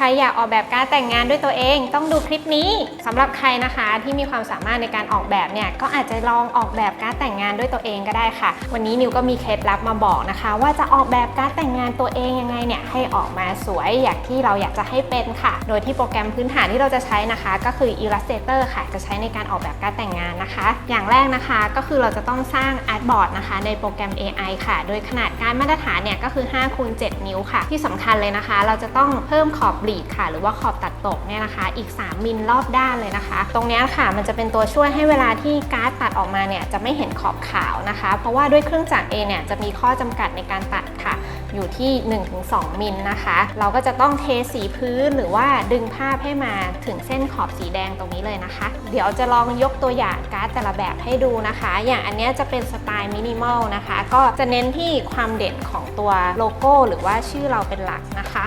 ใครอยากออกแบบการแต่งงานด้วยตัวเองต้องดูคลิปนี้สำหรับใครนะคะที่มีความสามารถในการออกแบบเนี่ยก็อาจจะลองออกแบบการแต่งงานด้วยตัวเองก็ได้ค่ะ วันนี้นิวก็มีเคล็ดลับมาบอกนะคะ ว่าจะออกแบบการแต่งงานตัวเองยังไงเนี่ยให้ออกมาสวยอย่างที่เราอยากจะให้เป็นค่ะ โดยที่โปรแกรมพื้นฐานที่เราจะใช้นะคะ ก็คือ Illustrator ค่ะ จะใช้ในการออกแบบการแต่งงานนะคะ อย่างแรกนะคะก็คือเราจะต้องสร้างอาร์ตบอร์ดนะคะ ในโปรแกรม AI ค่ะ โดยขนาดการมาตรฐานเนี่ยก็คือ5คูณ7นิ้วค่ะ ที่สำคัญเลยนะคะ เราจะต้องเพิ่มขอบบลีดค่ะ หรือว่าขอบตัดตกเนี่ยนะคะ อีก 3 มิลรอบด้านเลยนะคะ ตรงนี้ค่ะมันจะเป็นตัวช่วยให้เวลาที่การ์ดตัดออกมาเนี่ยจะไม่เห็นขอบขาวนะคะ เพราะว่าด้วยเครื่องจักรเองเนี่ยจะมีข้อจำกัดในการตัดค่ะอยู่ที่ 1-2 มิลนะคะ เราก็จะต้องเทสีพื้นหรือว่าดึงภาพให้มาถึงเส้นขอบสีแดงตรงนี้เลยนะคะ เดี๋ยวจะลองยกตัวอย่างการ์ดแต่ละแบบให้ดูนะคะ อย่างอันนี้จะเป็นสไตล์มินิมอลนะคะ ก็จะเน้นที่ความเด่นของตัวโลโก้ หรือว่าชื่อเราเป็นหลักนะคะ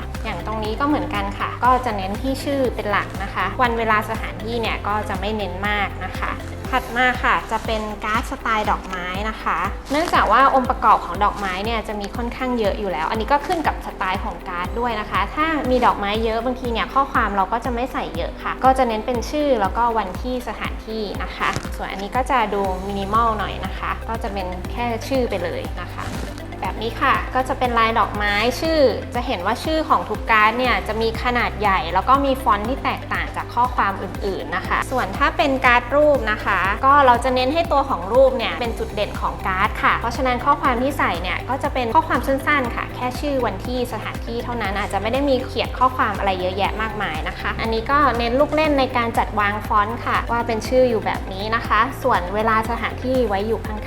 นี้ก็เหมือนกันค่ะ ก็จะเน้นที่ชื่อเป็นหลักนะคะ วันเวลาสถานที่เนี่ยก็จะไม่เน้นมากนะคะถัดมาค่ะจะเป็นการ์ดสไตล์ดอกไม้นะคะ เนื่องจากว่าองค์ประกอบของดอกไม้เนี่ยจะมีค่อนข้างเยอะอยู่แล้ว อันนี้ก็ขึ้นกับสไตล์ของการ์ดด้วยนะคะ ถ้ามีดอกไม้เยอะบางทีเนี่ยข้อความเราก็จะไม่ใส่เยอะค่ะ ก็จะเน้นเป็นชื่อแล้วก็วันที่สถานที่นะคะ ส่วนอันนี้ก็จะดูมินิมอลหน่อยนะคะ ก็จะเป็นแค่ชื่อไปเลยนะคะ นี้ค่ะ ก็จะเป็นลายดอกไม้ชื่อ จะเห็นว่าชื่อของทุกการ์ดเนี่ยจะมีขนาดใหญ่ แล้วก็มีฟอนต์ที่แตกต่างจากข้อความอื่นๆนะคะ ส่วนถ้าเป็นการ์ดรูปนะคะ ก็เราจะเน้นให้ตัวของรูปเนี่ยเป็นจุดเด่นของการ์ดค่ะ เพราะฉะนั้นข้อความที่ใส่เนี่ยก็จะเป็นข้อความสั้นๆค่ะ แค่ชื่อวันที่สถานที่เท่านั้นอาจจะไม่ได้มีเขียนข้อความอะไรเยอะแยะมากมายนะคะ อันนี้ก็เน้นลูกเล่นในการจัดวางฟอนต์ค่ะ ว่าเป็นชื่ออยู่แบบนี้นะคะ ส่วนเวลาสถานที่ไว้อยู่ข้าง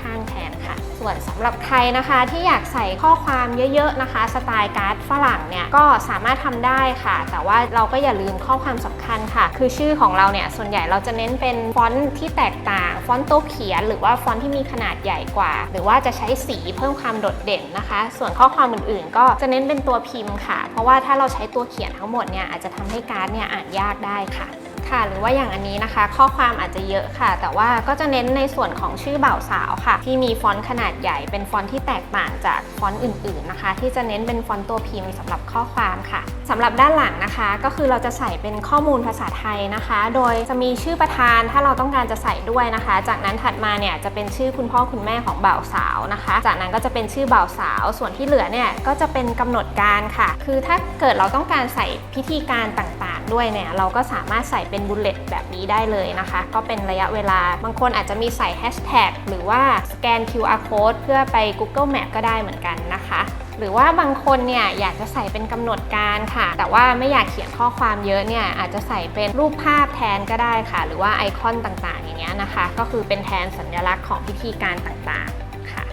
ส่วนสำหรับใครนะคะที่อยากใส่ข้อความเยอะๆนะคะ สไตล์การ์ดฝรั่งเนี่ยก็สามารถทำได้ค่ะ แต่ว่าเราก็อย่าลืมข้อความสำคัญค่ะ คือชื่อของเราเนี่ยส่วนใหญ่เราจะเน้นเป็นฟอนต์ที่แตกต่าง ฟอนต์โต๊ะเขียน หรือว่าฟอนต์ที่มีขนาดใหญ่กว่า หรือว่าจะใช้สีเพิ่มความโดดเด่นนะคะ ส่วนข้อความอื่นๆ ก็จะเน้นเป็นตัวพิมพ์ค่ะ เพราะว่าถ้าเราใช้ตัวเขียนทั้งหมดเนี่ยอาจจะทำให้การ์ดเนี่ยอ่านยากได้ค่ะ ค่ะ หรือว่าอย่างอันนี้นะคะ ข้อความอาจจะเยอะค่ะ แต่ว่าก็จะเน้นในส่วนของชื่อบ่าวสาวค่ะ ที่มีฟอนต์ขนาดใหญ่เป็นฟอนต์ที่แตกต่างจากฟอนต์อื่นๆนะคะ ที่จะเน้นเป็นฟอนต์ตัวพิมพ์สำหรับข้อความค่ะสำหรับด้านหลังนะคะ ก็คือเราจะใส่เป็นข้อมูลภาษาไทยนะคะ โดยจะมีชื่อประธานถ้าเราต้องการจะใส่ด้วยนะคะ จากนั้นถัดมาเนี่ยจะเป็นชื่อคุณพ่อคุณแม่ของบ่าวสาวนะคะ จากนั้นก็จะเป็นชื่อบ่าวสาว ส่วนที่เหลือเนี่ยก็จะเป็นกำหนดการค่ะ คือถ้าเกิดเราต้องการใส่พิธีการต่างๆ ด้วยเนี่ยเราก็สามารถใส่เป็นบุลเลตแบบนี้ได้เลยนะคะ ก็เป็นระยะเวลา บางคนอาจจะมีใส่แฮชแท็กหรือว่าสแกน QR code เพื่อไป Google Map ก็ได้เหมือนกันนะคะหรือว่าบางคนเนี่ยอยากจะใส่เป็นกำหนดการค่ะ แต่ว่าไม่อยากเขียนข้อความเยอะเนี่ยอาจจะใส่เป็นรูปภาพแทนก็ได้ค่ะ หรือว่าไอคอนต่างๆ อย่างเงี้ยนะคะ ก็คือเป็นแทนสัญลักษณ์ของพิธีการต่างๆ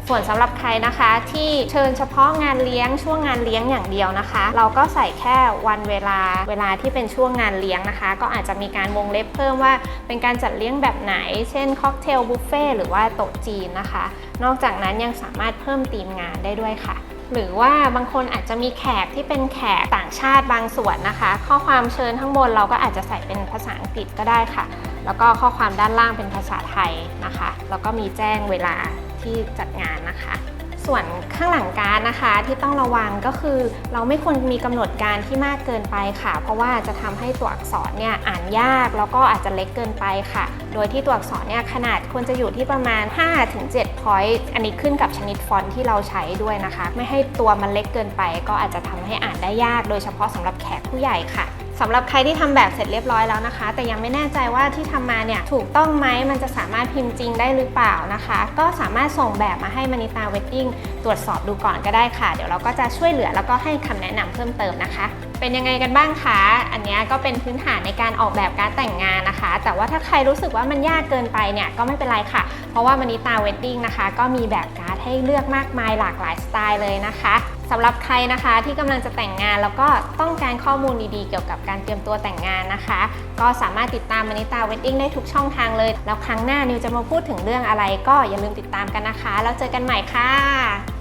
ส่วนสำหรับใครนะคะที่เชิญเฉพาะงานเลี้ยงช่วงงานเลี้ยงอย่างเดียวนะคะ เราก็ใส่แค่วันเวลาเวลาที่เป็นช่วงงานเลี้ยงนะคะ ก็อาจจะมีการวงเล็บเพิ่มว่าเป็นการจัดเลี้ยงแบบไหน เช่นค็อกเทลบุฟเฟ่หรือว่าโต๊ะจีนนะคะ นอกจากนั้นยังสามารถเพิ่มธีมงานได้ด้วยค่ะหรือว่าบางคนอาจจะมีแขกที่เป็นแขกต่างชาติบางส่วนนะคะ ข้อความเชิญข้างบนเราก็อาจจะใส่เป็นภาษาอังกฤษก็ได้ค่ะ แล้วก็ข้อความด้านล่างเป็นภาษาไทยนะคะ แล้วก็มีแจ้งเวลา ที่จัดงานนะคะ ส่วนข้างหลังการนะคะที่ต้องระวังก็คือ เราไม่ควรมีกำหนดการที่มากเกินไปค่ะ เพราะว่าจะทำให้ตัวอักษรเนี่ยอ่านยากแล้วก็อาจจะเล็กเกินไปค่ะ โดยที่ตัวอักษรเนี่ยขนาดควรจะอยู่ที่ประมาณ 5-7 point อันนี้ขึ้นกับชนิดฟอนต์ที่เราใช้ด้วยนะคะ ไม่ให้ตัวมันเล็กเกินไป ก็อาจจะทำให้อ่านได้ยาก โดยเฉพาะสำหรับแขกผู้ใหญ่ค่ะ สำหรับใครที่ทำแบบเสร็จเรียบร้อยแล้วนะคะ แต่ยังไม่แน่ใจว่าที่ทำมาเนี่ยถูกต้องไหมมันจะสามารถพิมพ์จริงได้หรือเปล่านะคะ ก็สามารถส่งแบบมาให้มานิตาเวดดิ้งตรวจสอบดูก่อนก็ได้ค่ะ เดี๋ยวเราก็จะช่วยเหลือแล้วก็ให้คำแนะนำเพิ่มเติมนะคะ เป็นยังไงกันบ้างคะ อันนี้ก็เป็นพื้นฐานในการออกแบบการแต่งงานนะคะ แต่ว่าถ้าใครรู้สึกว่ามันยากเกินไปเนี่ยก็ไม่เป็นไรค่ะ เพราะว่ามานิตาเวดดิ้งนะคะ ก็มีแบบการ์ดให้เลือกมากมายหลากหลายสไตล์เลยนะคะ สำหรับใครนะคะที่กำลังจะแต่งงานแล้วก็ต้องการข้อมูลดีๆ เกี่ยวกับการเตรียมตัวแต่งงานนะคะ ก็สามารถติดตามมานิตาเวดดิ้งได้ทุกช่องทางเลย แล้วครั้งหน้านิวจะมาพูดถึงเรื่องอะไร ก็อย่าลืมติดตามกันนะคะ แล้วเจอกันใหม่ค่ะ